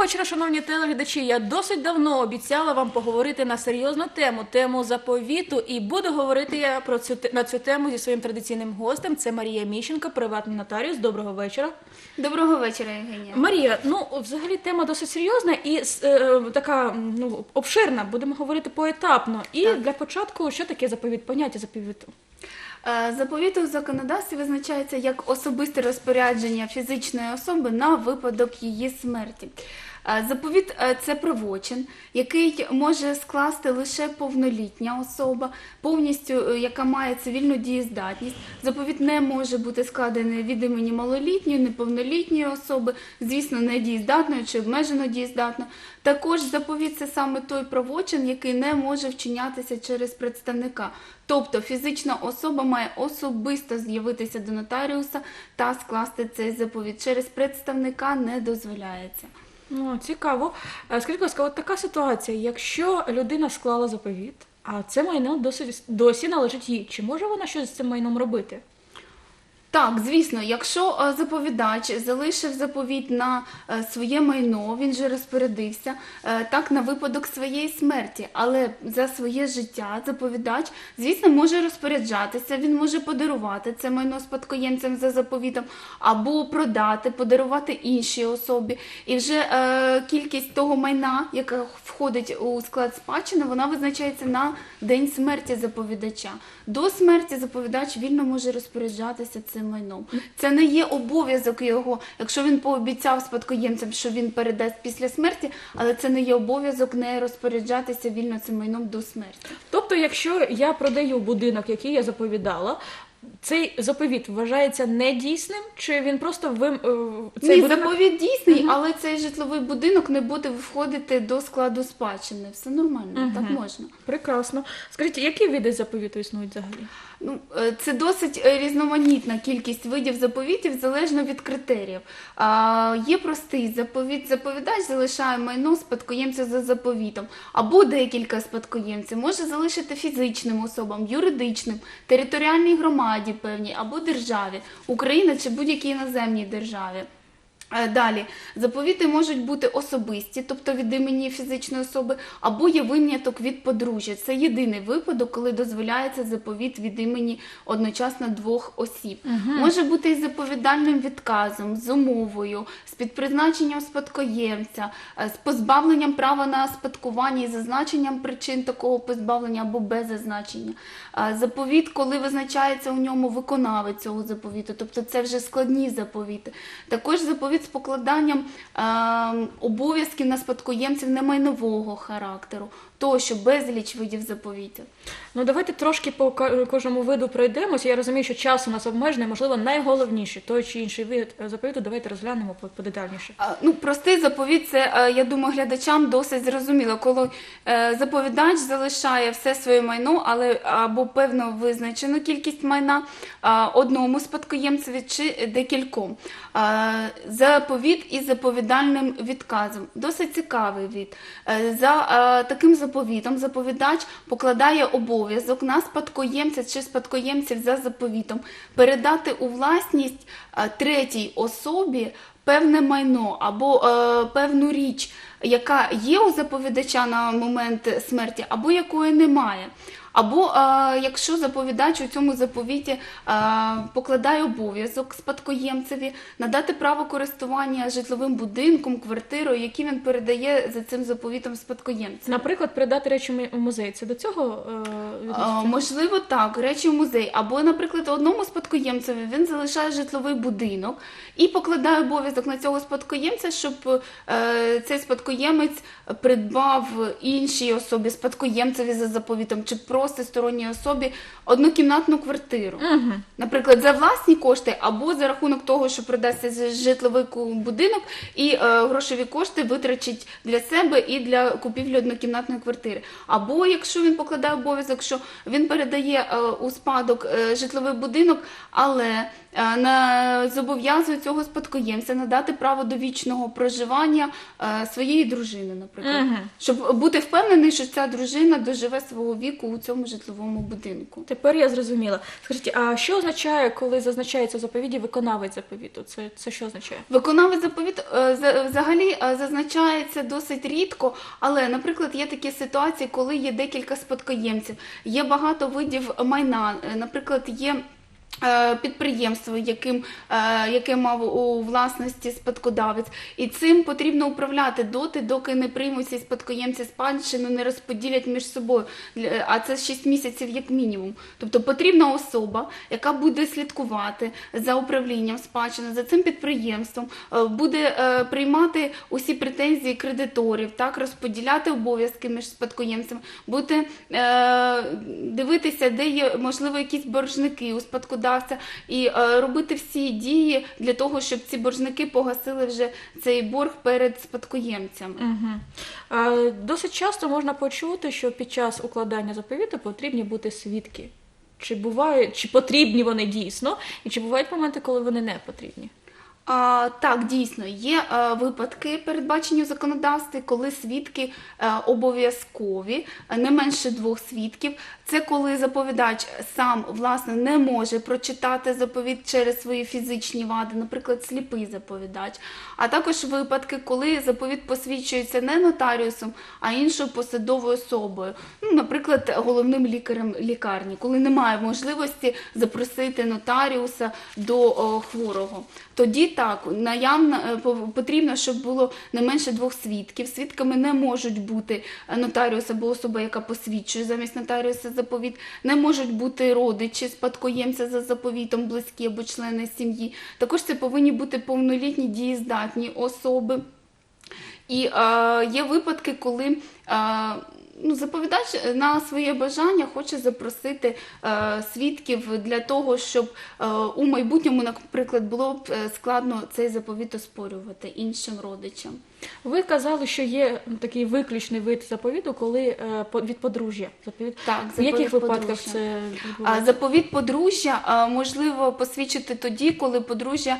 Вечора, шановні телеглядачі. Я досить давно обіцяла вам поговорити на серйозну тему, тему заповіту, і буду говорити я про цю на цю тему зі своїм традиційним гостем. Це Марія Міщенко, приватний нотаріус. Доброго вечора. Доброго вечора, Євгенія. Марія, ну взагалі тема досить серйозна і е, така ну обширна. Будемо говорити поетапно. І Так. для початку, що таке заповіт? Поняття заповіту. Е, Заповіт у законодавстві визначається як особисте розпорядження фізичної особи на випадок її смерті. Е, Заповіт е, це правочин, який може скласти лише повнолітня особа, повністю е, яка має цивільну дієздатність. Заповіт не може бути складений від імені малолітньої, неповнолітньої особи, звісно, недієздатної чи обмежено дієздатної. Також заповіт це саме той правочин, який не може вчинятися через представника. Тобто фізична особа має особисто з'явитися до нотаріуса та скласти цей заповіт. Через представника не дозволяється. Ну цікаво. Е, Скажіть, будь ласка, от така ситуація. Якщо людина склала заповіт, а це майно досить досі належить їй, чи може вона щось з цим майном робити? Так, звісно, якщо е, заповідач залишив заповіт на е, своє майно, він же розпорядився е, так на випадок своєї смерті, але за своє життя заповідач, звісно, може розпоряджатися, він може подарувати це майно спадкоємцям за заповітом, або продати, подарувати іншій особі. І вже кількість того майна, яка входить у склад спадщини, вона визначається на день смерті заповідача. До смерті заповідач вільно може розпоряджатися цим майном. Це не є обов'язок його, якщо він пообіцяв спадкоємцям, що він передасть після смерті, але це не є обов'язок не розпоряджатися вільно цим майном до смерті. Тобто, якщо я продаю будинок, який я заповідала, цей заповіт вважається недійсним, чи він просто вим... е, цей Ні, будинок... заповіт дійсний, але цей житловий будинок не буде входити до складу спадщини. Все нормально, так можна. Прекрасно. Скажіть, які види заповіту існують взагалі? Ну, е, це досить е, різноманітна кількість видів заповітів залежно від критеріїв. А, є простий заповіт. Заповідач залишає майно спадкоємця за заповітом, або декілька спадкоємців може залишити фізичним особам, юридичним, територіальній громаді певній або державі, Україна чи будь-якій іноземній державі. Е, Далі заповіти можуть бути особисті, тобто від імені фізичної особи, або є виняток від подружжя. Це єдиний випадок, коли дозволяється заповіт від імені одночасно двох осіб. Може бути і заповідальним відказом, з умовою, з підпризначенням спадкоємця, е, з позбавленням права на спадкування і зазначенням причин такого позбавлення або без зазначення. Заповіт, коли визначається у ньому виконавець цього заповіту, тобто це вже складні заповіти. Також заповіт з покладанням е, обов'язків на спадкоємців немайнового характеру, тощо безліч видів заповітів. Ну давайте трошки по кожному виду пройдемося. Я розумію, що час у нас обмежений, можливо, найголовніше той чи інший вид е, заповіту. Давайте розглянемо подетальніше. Ну, простий заповіт, це, е, я думаю, глядачам досить зрозуміло, коли е, заповідач залишає все своє майно, але або певно визначену кількість майна одному спадкоємцеві чи декільком. Заповіт із заповідальним відказом. Досить цікавий від. За таким заповітом заповідач покладає обов'язок на спадкоємця чи спадкоємців за заповітом передати у власність е, третій особі певне майно або е, певну річ, яка є у заповідача на момент смерті, або якої немає. Або е, якщо заповідач у цьому заповіті е, покладає обов'язок спадкоємцеві надати право користування житловим будинком, квартирою, які він передає за цим заповітом спадкоємцям. Наприклад, передати речі у музей. Це до цього е, відноситься? можливо, так, речі в музей. Або, наприклад, одному спадкоємцеві він залишає житловий будинок і покладає обов'язок на цього спадкоємця, щоб цей спадкоємець придбав іншій особі, спадкоємцеві за заповітом, чи просто сторонній особі однокімнатну квартиру. Мгм. Наприклад, за власні кошти, або за рахунок того, що продасться житловий будинок, і е, грошові кошти витрачить для себе і для купівлі однокімнатної квартири. Або якщо він покладає обов'язок, що він передає е, у спадок е, житловий будинок, але е, на, зобов'язує цього спадкоємця надати право до вічного проживання е, своєї дружини, наприклад, Мгм. щоб бути впевнений, що ця дружина доживе свого віку у цьому житловому будинку. Тепер я зрозуміла. Скажіть, а що означає, коли зазначається в заповіді виконавець заповіту? Це, це що означає? Виконавець заповіт е, за- взагалі е, зазначається досить рідко, але, наприклад, є такі ситуації, коли є декілька спадкоємців, є багато видів майна. Е, Наприклад, є. Е, Підприємство, яким, е, яке мав у власності спадкодавець, і цим потрібно управляти доти, доки не приймуть ці спадкоємці спадщину, не розподілять між собою. А це 6 місяців як мінімум. Тобто потрібна особа, яка буде слідкувати за управлінням спадщини, за цим підприємством, е, буде приймати усі претензії кредиторів, так розподіляти обов'язки між спадкоємцями, буде дивитися, де є можливо якісь боржники у спадкодавця, і е, робити всі дії для того, щоб ці боржники погасили вже цей борг перед спадкоємцями. Угу. Досить часто можна почути, що під час укладання заповіту потрібні бути свідки. Чи бувають, чи потрібні вони дійсно, і чи бувають моменти, коли вони не потрібні? Так, дійсно, є е, випадки, передбачені у законодавстві, коли свідки е, обов'язкові, е, не менше двох свідків. Це коли заповідач сам власне не може прочитати заповідь через свої фізичні вади, наприклад, сліпий заповідач. А також випадки, коли заповідь посвідчується не нотаріусом, а іншою посадовою особою, ну, наприклад, головним лікарем лікарні, коли немає можливості запросити нотаріуса до хворого. Тоді так, наявно е, потрібно, щоб було не менше двох свідків. Свідками не можуть бути е, нотаріус або особа, яка посвідчує замість нотаріуса заповіт, не можуть бути родичі спадкоємця за заповітом, близькі або члени сім'ї. Також це повинні бути повнолітні дієздатні особи. І е, є випадки, коли е, ну, заповідач на своє бажання хоче запросити е, свідків для того, щоб е, у майбутньому, наприклад, було б е, складно цей заповіт оспорювати іншим родичам. Ви казали, що є такий виключний вид заповіту, коли е, від подружжя. Заповіт. Так, В яких випадках подружжя. це відбувається? Заповіт подружжя можливо посвідчити тоді, коли подружжя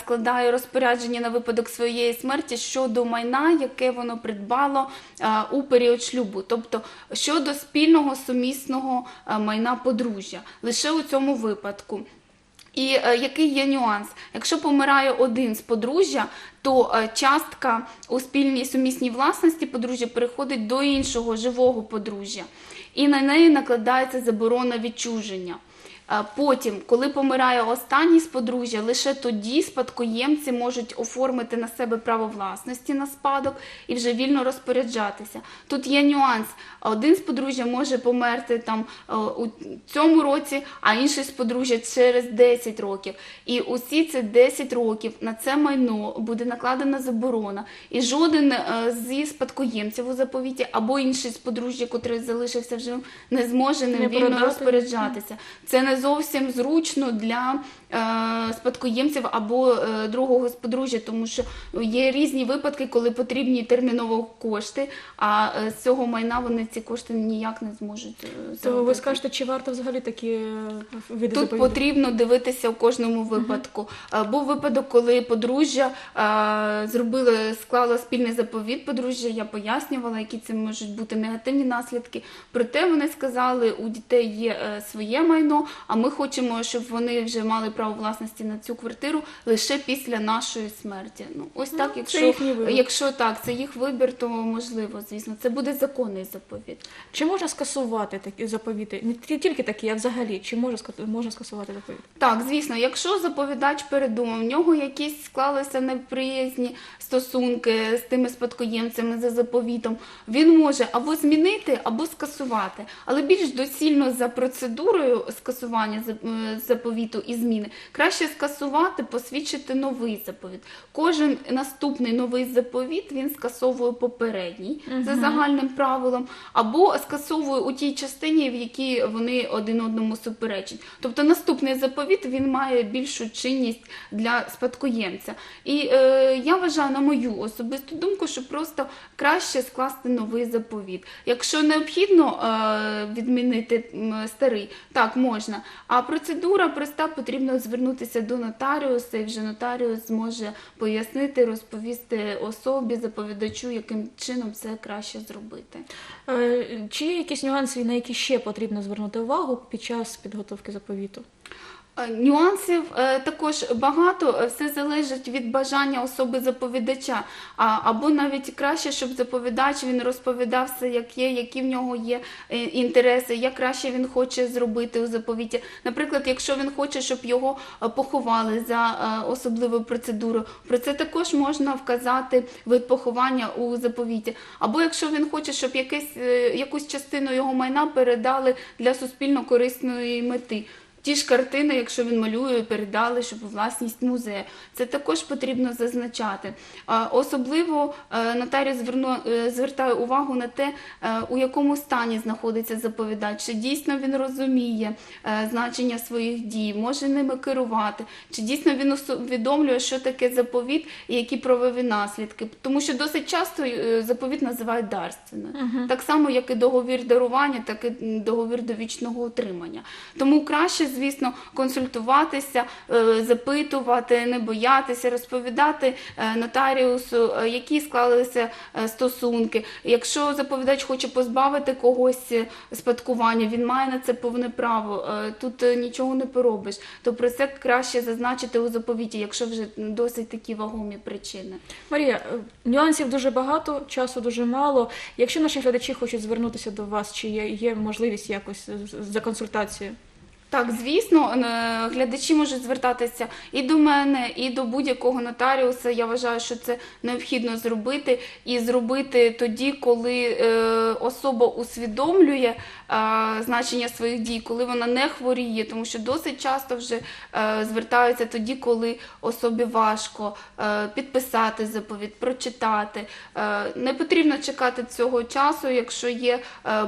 складає розпорядження на випадок своєї смерті щодо майна, яке воно придбало у період шлюбу, тобто щодо спільного сумісного майна подружжя. Лише у цьому випадку. І е, який є нюанс? Якщо помирає один з подружжя, то е, частка у спільній сумісній власності подружжя переходить до іншого живого подружжя, і на неї накладається заборона відчуження. Потім, коли помирає останній з подружжя, лише тоді спадкоємці можуть оформити на себе право власності на спадок і вже вільно розпоряджатися. Тут є нюанс. Один з подружжя може померти там е, у цьому році, а інший з подружжя через 10 років. І усі ці 10 років на це майно буде накладена заборона. І жоден е, зі спадкоємців у заповіті або інший з подружжя, котрий залишився живим, не зможе ним Не вільно продати. розпоряджатися. Це не зовсім зручно для е, спадкоємців або е, другого сподружжя, тому що є різні випадки, коли потрібні терміново кошти, а е, з цього майна вони ці кошти ніяк не зможуть. То ви скажете, чи варто взагалі такі види Тут потрібно дивитися у кожному випадку. Е, Був випадок, коли подружжя зробили, склало спільний заповіт подружжя. Я пояснювала, які це можуть бути негативні наслідки. Проте вони сказали, у дітей є своє майно, а ми хочемо, щоб вони вже мали право власності на цю квартиру лише після нашої смерті. Ну ось Ну, так, це якщо, якщо так, це їх вибір, то можливо, звісно, це буде законний заповіт. Чи можна скасувати такі заповіти? Не ті- тільки такі, а взагалі, чи може ска- можна скасувати заповіт? Так, звісно, якщо заповідач передумав, в нього якісь склалися неприязні стосунки з тими спадкоємцями за заповітом, він може або змінити, або скасувати. Але більш доцільно за процедурою скасування заповіту і зміни краще скасувати, посвідчити новий заповіт. Кожен наступний новий заповіт він скасовує попередній за загальним правилом, або скасовує у тій частині, в якій вони один одному суперечать. Тобто наступний заповіт він має більшу чинність для спадкоємця. І е, я вважаю, на мою особисту думку, що просто краще скласти новий заповіт. Якщо необхідно е, відмінити старий, так можна. А процедура проста, потрібно звернутися до нотаріуса, і вже нотаріус зможе пояснити, розповісти особі, заповідачу, яким чином це краще зробити. Е, Чи є якісь нюанси, на які ще потрібно звернути увагу під час підготовки заповіту? Е, Нюансів е, також багато, е, все залежить від бажання особи заповідача. Або навіть краще, щоб заповідач він розповідав все, як є, які в нього є інтереси, як краще він хоче зробити у заповіті. Наприклад, якщо він хоче, щоб його поховали за особливою процедурою, про це також можна вказати вид поховання у заповіті. Або якщо він хоче, щоб якесь, якусь частину його майна передали для суспільно корисної мети. Ті ж картини, якщо він малює, передали, щоб у власність музею. Це також потрібно зазначати. Особливо е, нотаріус е, звертає увагу на те, е, у якому стані знаходиться заповідач, чи дійсно він розуміє значення своїх дій, може ними керувати, чи дійсно він усвідомлює, що таке заповіт і які правові наслідки. Тому що досить часто заповіт називають дарственною. Так само, як і договір дарування, так і договір довічного утримання. Тому краще, звісно, консультуватися, е, запитувати, не боятися, розповідати е, нотаріусу, е, які склалися стосунки. Якщо заповідач хоче позбавити когось спадкування, він має на це повне право. Тут нічого не поробиш. То про це краще зазначити у заповіті, якщо вже досить такі вагомі причини. Марія, нюансів дуже багато, часу дуже мало. Якщо наші глядачі хочуть звернутися до вас, чи є, можливість якось за консультацією? Так, звісно, е, глядачі можуть звертатися і до мене, і до будь-якого нотаріуса. Я вважаю, що це необхідно зробити, і зробити тоді, коли е, особа усвідомлює е, значення своїх дій, коли вона не хворіє, тому що досить часто вже звертаються тоді, коли особі важко підписати заповідь, прочитати. Не потрібно чекати цього часу, якщо є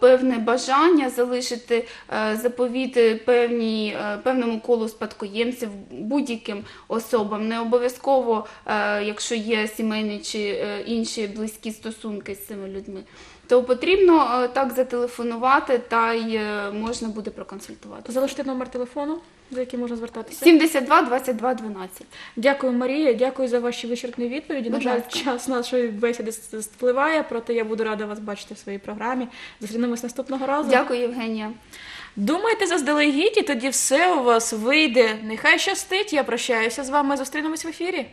певне бажання залишити заповіт певній, е, певному колу спадкоємців будь-яким особам. Не обов'язково, е, якщо є сімейні чи е, інші близькі стосунки з цими людьми. То потрібно так зателефонувати, та й можна буде проконсультувати. Залишити номер телефону, за яким можна звертатися. 72 22 12. Дякую, Марія. Дякую за ваші вичерпні відповіді. На жаль, ласка. час нашої бесіди спливає, проте я буду рада вас бачити в своїй програмі. Зустрінемось наступного разу. Дякую, Євгенія. Думайте заздалегідь, і тоді все у вас вийде. Нехай щастить. Я прощаюся з вами. Зустрінемось в ефірі.